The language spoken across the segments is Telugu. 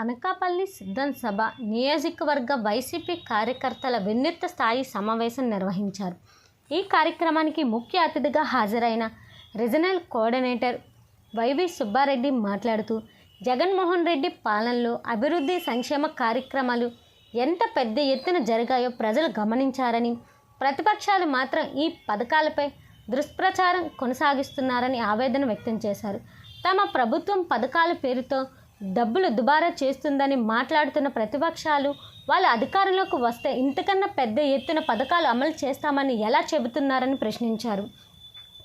అనకాపల్లి సిద్ధం సభ నియోజకవర్గ వైసీపీ కార్యకర్తల వినూత్న స్థాయి సమావేశం నిర్వహించారు. ఈ కార్యక్రమానికి ముఖ్య అతిథిగా హాజరైన రీజనల్ కోఆర్డినేటర్ వైవి సుబ్బారెడ్డి మాట్లాడుతూ జగన్మోహన్ రెడ్డి పాలనలో అభివృద్ధి సంక్షేమ కార్యక్రమాలు ఎంత పెద్ద ఎత్తున జరిగాయో ప్రజలు గమనించారని ప్రతిపక్షాలు మాత్రం ఈ పథకాలపై దుష్ప్రచారం కొనసాగిస్తున్నారని ఆవేదన వ్యక్తం చేశారు. తమ ప్రభుత్వం పథకాల పేరుతో డబ్బులు దుబారా చేస్తుందని మాట్లాడుతున్న ప్రతిపక్షాలు వాళ్ళ అధికారంలోకి వస్తే ఇంతకన్నా పెద్ద ఎత్తున పథకాలు అమలు చేస్తామని ఎలా చెబుతున్నారని ప్రశ్నించారు.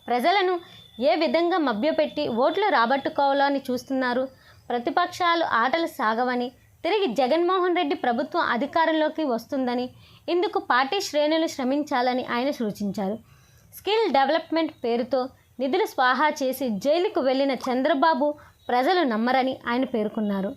ప్రజలను ఏ విధంగా మభ్యపెట్టి ఓట్లు రాబట్టుకోవాలో అని చూస్తున్నారు. ప్రతిపక్షాలు ఆటలు సాగవని తిరిగి జగన్మోహన్ రెడ్డి ప్రభుత్వం అధికారంలోకి వస్తుందని ఇందుకు పార్టీ శ్రేణులు శ్రమించాలని ఆయన సూచించారు. స్కిల్ డెవలప్మెంట్ పేరుతో నిధులు స్వాహా చేసి జైలుకు వెళ్ళిన చంద్రబాబు ప్రజలు నమ్మరని ఆయన పేర్కొన్నారు.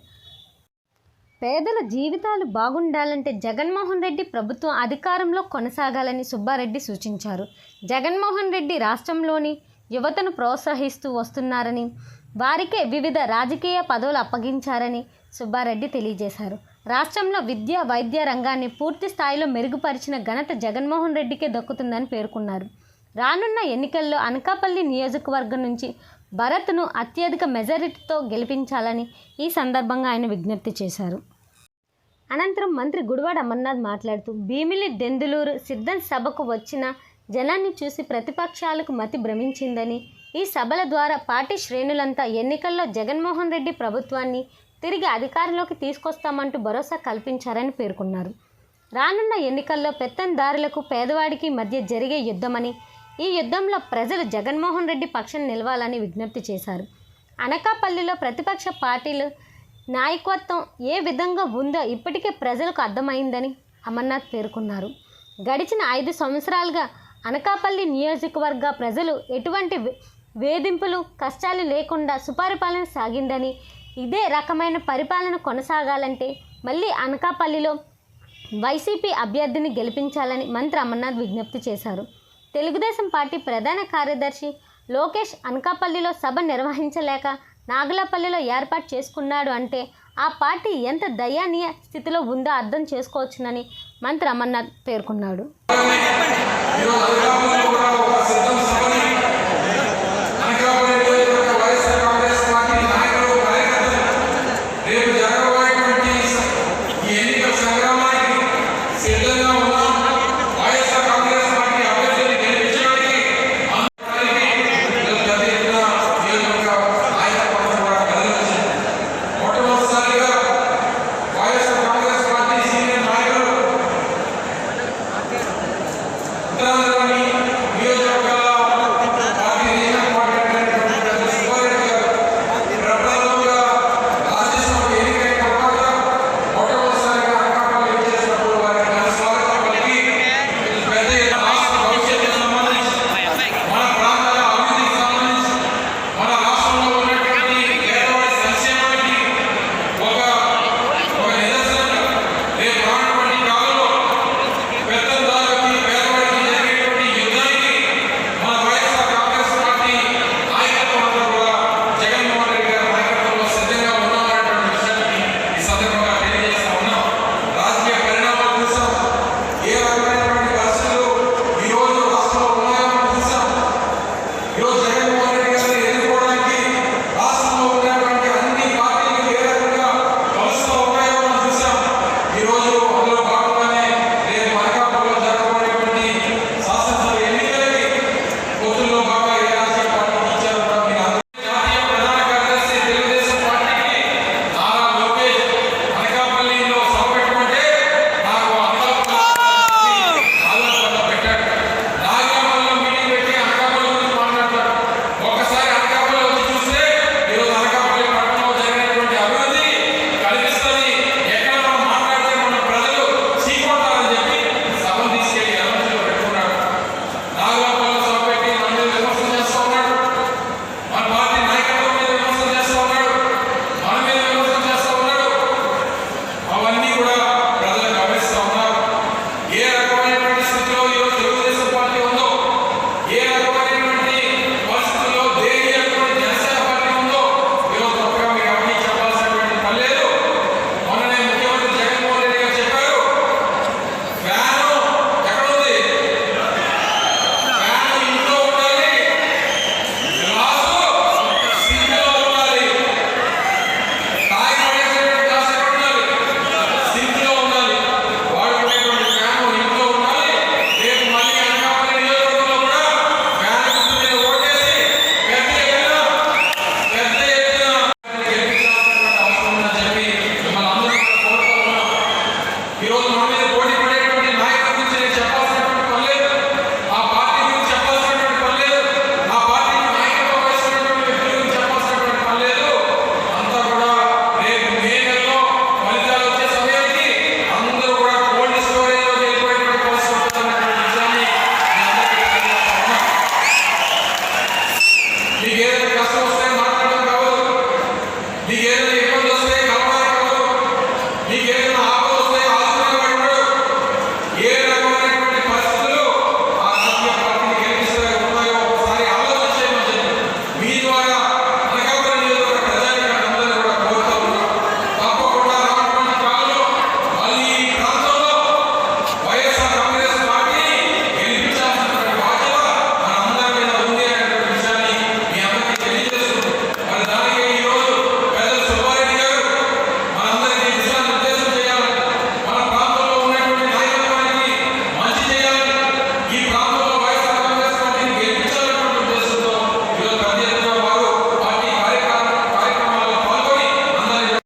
పేదల జీవితాలు బాగుండాలంటే జగన్మోహన్ రెడ్డి ప్రభుత్వం అధికారంలో కొనసాగాలని సుబ్బారెడ్డి సూచించారు. జగన్మోహన్ రెడ్డి రాష్ట్రంలోని యువతను ప్రోత్సహిస్తూ వస్తున్నారని వారికే వివిధ రాజకీయ పదవులు అప్పగించారని సుబ్బారెడ్డి తెలియజేశారు. రాష్ట్రంలో విద్య వైద్య రంగాన్ని పూర్తి స్థాయిలో మెరుగుపరిచిన ఘనత జగన్మోహన్ రెడ్డికే దక్కుతుందని పేర్కొన్నారు. రానున్న ఎన్నికల్లో అనకాపల్లి నియోజకవర్గం నుంచి భరత్ను అత్యధిక మెజారిటీతో గెలిపించాలని ఈ సందర్భంగా ఆయన విజ్ఞప్తి చేశారు. అనంతరం మంత్రి గుడివాడ అమర్నాథ్ మాట్లాడుతూ భీమిలి దెందులూరు సిద్ధం సభకు వచ్చిన జనాన్ని చూసి ప్రతిపక్షాలకు మతి భ్రమించిందని ఈ సభల ద్వారా పార్టీ శ్రేణులంతా ఎన్నికల్లో జగన్మోహన్ రెడ్డి ప్రభుత్వాన్ని తిరిగి అధికారంలోకి తీసుకొస్తామంటూ భరోసా కల్పించారని పేర్కొన్నారు. రానున్న ఎన్నికల్లో పెత్తందారులకు పేదవాడికి మధ్య జరిగే యుద్ధమని ఈ యుద్ధంలో ప్రజలు జగన్మోహన్ రెడ్డి పక్షం నిలవాలని విజ్ఞప్తి చేశారు. అనకాపల్లిలో ప్రతిపక్ష పార్టీలు నాయకత్వం ఏ విధంగా ఉందో ఇప్పటికే ప్రజలకు అర్థమైందని అమర్నాథ్ పేర్కొన్నారు. గడిచిన ఐదు సంవత్సరాలుగా అనకాపల్లి నియోజకవర్గ ప్రజలు ఎటువంటి వేధింపులు కష్టాలు లేకుండా సుపరిపాలన సాగిందని ఇదే రకమైన పరిపాలన కొనసాగాలంటే మళ్ళీ అనకాపల్లిలో వైసీపీ అభ్యర్థిని గెలిపించాలని మంత్రి అమర్నాథ్ విజ్ఞప్తి చేశారు. తెలుగుదేశం పార్టీ ప్రధాన కార్యదర్శి లోకేష్ అనకాపల్లిలో సభ నిర్వహించలేక నాగులపల్లిలో ఏర్పాటు చేసుకున్నాడు అంటే ఆ పార్టీ ఎంత దయానీయ స్థితిలో ఉందో అర్థం చేసుకోవచ్చునని మంత్రి అమర్నాథ్ పేర్కొన్నాడు.